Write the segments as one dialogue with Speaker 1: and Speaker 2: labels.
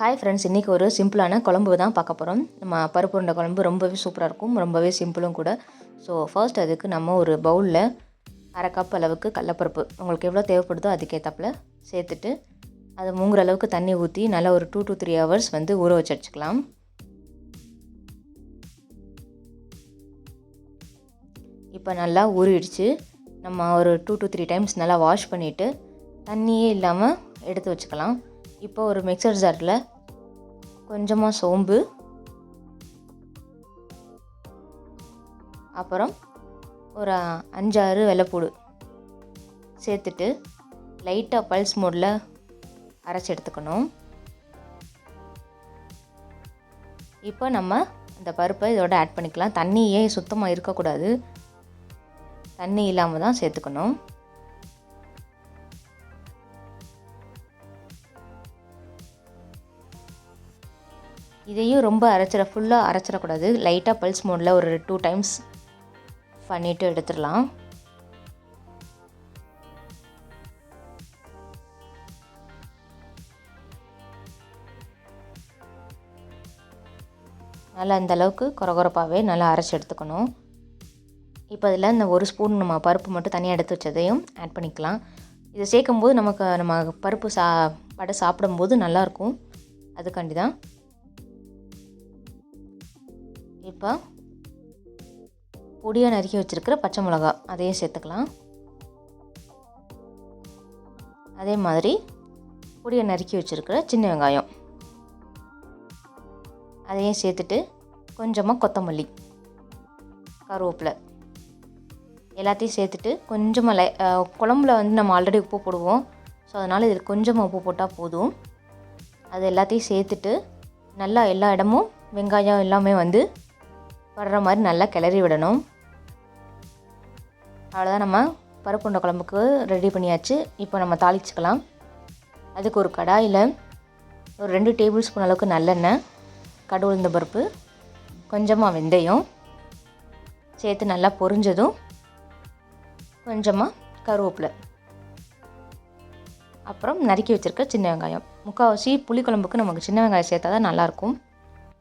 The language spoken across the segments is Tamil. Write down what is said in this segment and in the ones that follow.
Speaker 1: ஹாய் ஃப்ரெண்ட்ஸ் இன்றைக்கி ஒரு சிம்பிளான குழம்பு தான் பார்க்க போகிறோம் நம்ம பருப்பு உருண்டை குழம்பு ரொம்பவே சூப்பராக இருக்கும் ரொம்பவே சிம்பிளும் கூட. ஸோ ஃபர்ஸ்ட் அதுக்கு நம்ம ஒரு பவுலில் அரை கப் அளவுக்கு கடலப்பருப்பு. உங்களுக்கு எவ்வளோ தேவைப்படுதோ அதுக்கேற்றாப்புல சேர்த்துட்டு அதை மூங்குற அளவுக்கு தண்ணி ஊற்றி நல்லா ஒரு டூ டு த்ரீ ஹவர்ஸ் வந்து ஊற வச்சு வச்சுக்கலாம். இப்போ நல்லா ஊறிடுச்சு. நம்ம ஒரு டூ டு த்ரீ டைம்ஸ் நல்லா வாஷ் பண்ணிவிட்டு தண்ணியே இல்லாமல் எடுத்து வச்சுக்கலாம். இப்போ ஒரு மிக்சர் ஜாரில் கொஞ்சமாக சோம்பு அப்புறம் ஒரு அஞ்சாறு வெள்ளைப்பூடு சேர்த்துட்டு லைட்டாக பல்ஸ் மோடில் அரைச்சி எடுத்துக்கணும். இப்போ நம்ம இந்த பருப்பை இதோட ஆட் பண்ணிக்கலாம். தண்ணியே சுத்தமாக இருக்கக்கூடாது. தண்ணி இல்லாமல் தான் சேர்த்துக்கணும். இதையும் ரொம்ப அரைச்சிட ஃபுல்லாக அரைச்சிடக்கூடாது. லைட்டாக பல்ஸ் மோடில் ஒரு டூ டைம்ஸ் பண்ணிவிட்டு எடுத்துடலாம். நல்லா இந்த அளவுக்கு குறகுறப்பாகவே நல்லா அரைச்சி எடுத்துக்கணும். இப்போ அதில் இந்த ஒரு ஸ்பூன் நம்ம பருப்பு மட்டும் தனியாக எடுத்து வச்சதையும் ஆட் பண்ணிக்கலாம். இதை சேர்க்கும்போது நமக்கு நம்ம பருப்பு சா வடை சாப்பிடும்போது நல்லாயிருக்கும் அதுக்காண்டி தான் இப்போ பொடியாக நறுக்கி வச்சுருக்கிற பச்சை மிளகா அதையும் சேர்த்துக்கலாம். அதே மாதிரி பொடியை நறுக்கி வச்சுருக்கிற சின்ன வெங்காயம் அதையும் சேர்த்துட்டு கொஞ்சமாக கொத்தமல்லி கருவேப்பிலை எல்லாத்தையும் சேர்த்துட்டு கொஞ்சமாக லை குழம்புல வந்து நம்ம ஆல்ரெடி உப்பு போடுவோம். ஸோ அதனால் இதில் கொஞ்சமாக உப்பு போட்டால் போதும். அது எல்லாத்தையும் சேர்த்துட்டு நல்லா எல்லா இடமும் வெங்காயம் எல்லாமே வந்து படுற மாதிரி நல்லா கிளறி விடணும். அவ்வளோதான் நம்ம பருப்புண்ட குழம்புக்கு ரெடி பண்ணியாச்சு. இப்போ நம்ம தாளிச்சுக்கலாம். அதுக்கு ஒரு கடாயில் ஒரு ரெண்டு டேபிள் ஸ்பூன் அளவுக்கு நல்லெண்ணெய் கடு உளுந்த பருப்பு கொஞ்சமாக வெந்தயம் சேர்த்து நல்லா பொரிஞ்சதும் கொஞ்சமாக கருவேப்பிலை. அப்புறம் நறுக்கி வச்சுருக்க சின்ன வெங்காயம். முக்கால்வாசி புளிக்குழம்புக்கு நமக்கு சின்ன வெங்காயம் சேர்த்தா தான் நல்லாயிருக்கும்.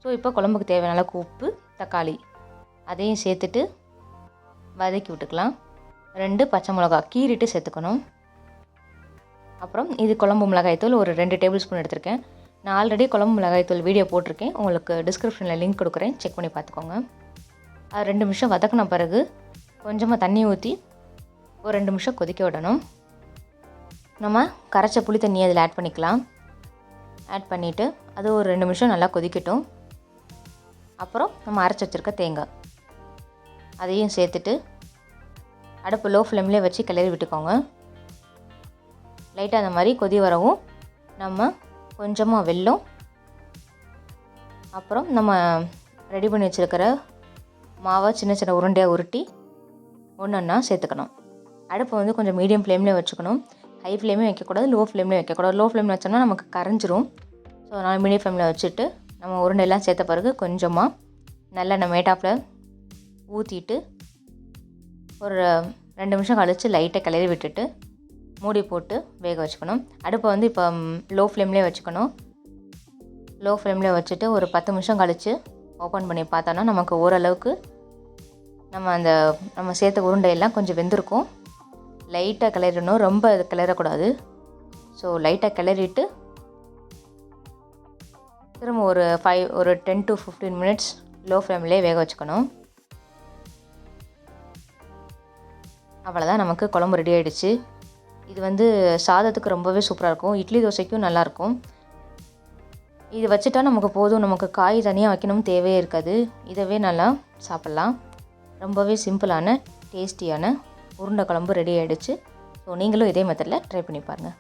Speaker 1: ஸோ இப்போ குழம்புக்கு தேவையான அளவுக்கு உப்பு தக்காளி அதையும் சேர்த்துட்டு வதக்கி விட்டுக்கலாம். ரெண்டு பச்சை மிளகா கீறிட்டு சேர்த்துக்கணும். அப்புறம் இது குழம்பு மிளகாய்த்தூள் ஒரு ரெண்டு டேபிள் ஸ்பூன் எடுத்திருக்கேன். நான் ஆல்ரெடி குழம்பு மிளகாய்த்தூள் வீடியோ போட்டிருக்கேன். உங்களுக்கு டிஸ்கிரிப்ஷனில் லிங்க் கொடுக்குறேன். செக் பண்ணி பார்த்துக்கோங்க. அது ரெண்டு நிமிஷம் வதக்கின பிறகு கொஞ்சமாக தண்ணி ஊற்றி ஒரு ரெண்டு நிமிஷம் கொதிக்க விடணும். நம்ம கரைச்ச புளி தண்ணி அதில் ஆட் பண்ணிக்கலாம். ஆட் பண்ணிவிட்டு அது ஒரு ரெண்டு நிமிஷம் நல்லா கொதிக்கட்டும். அப்புறம் நம்ம அரைச்சி வச்சுருக்க தேங்காய். அதையும் சேர்த்துட்டு அடுப்பு லோ ஃப்ளேம்லேயே வச்சு கிளறி விட்டுக்கோங்க. லைட்டாக அந்த மாதிரி கொதி வரவும் நம்ம கொஞ்சமாக வெல்லம் அப்புறம் நம்ம ரெடி பண்ணி வச்சுருக்கிற மாவை சின்ன சின்ன உருண்டையாக உருட்டி ஒன்று ஒன்றா சேர்த்துக்கணும். அடுப்பை வந்து கொஞ்சம் மீடியம் ஃப்ளேம்லேயே வச்சுக்கணும். ஹை ஃப்ளேமே வைக்கக்கூடாது லோ ஃப்ளேம்லேயும் வைக்கக்கூடாது லோ ஃப்ளேமில் வச்சோம்னா நமக்கு கரைஞ்சிரும். ஸோ அதனால் மீடியம் ஃப்ளேமில் வச்சுட்டு நம்ம உருண்டையெல்லாம் சேர்த்த பிறகு கொஞ்சமாக நல்லெண்ணெய் மேட்டாப்பில் ஊற்றிட்டு ஒரு ரெண்டு நிமிஷம் கழித்து லைட்டாக கிளறி விட்டுட்டு மூடி போட்டு வேக வச்சுக்கணும். அடுப்பை வந்து இப்போ லோ ஃப்ளேம்லேயே வச்சுக்கணும். லோ ஃப்ளேம்லேயே வச்சுட்டு ஒரு பத்து நிமிஷம் கழித்து ஓப்பன் பண்ணி பார்த்தோன்னா நமக்கு ஓரளவுக்கு நம்ம அந்த நம்ம சேர்த்த உருண்டையெல்லாம் கொஞ்சம் வெந்திருக்கும். லைட்டாக கிளறணும் ரொம்ப கிளறக்கூடாது. ஸோ லைட்டாக கிளறிட்டு திரும்ப ஒரு ஃபைவ் ஒரு ten to fifteen minutes low ஃப்ளேம்லேயே வேக வச்சுக்கணும். அவ்வளோதான் நமக்கு குழம்பு ரெடி ஆகிடுச்சு இது வந்து சாதத்துக்கு ரொம்பவே சூப்பராக இருக்கும். இட்லி தோசைக்கும் நல்லாயிருக்கும் இது வச்சுட்டா நமக்கு போதும். நமக்கு காய் தனியாக வைக்கணும் தேவையே இருக்காது. இதவே நல்லா சாப்பிட்லாம். ரொம்பவே சிம்பிளான டேஸ்டியான உருண்டை குழம்பு ரெடி ஆகிடுச்சு ஸோ நீங்களும் இதே மெத்தடில் ட்ரை பண்ணி பாருங்கள்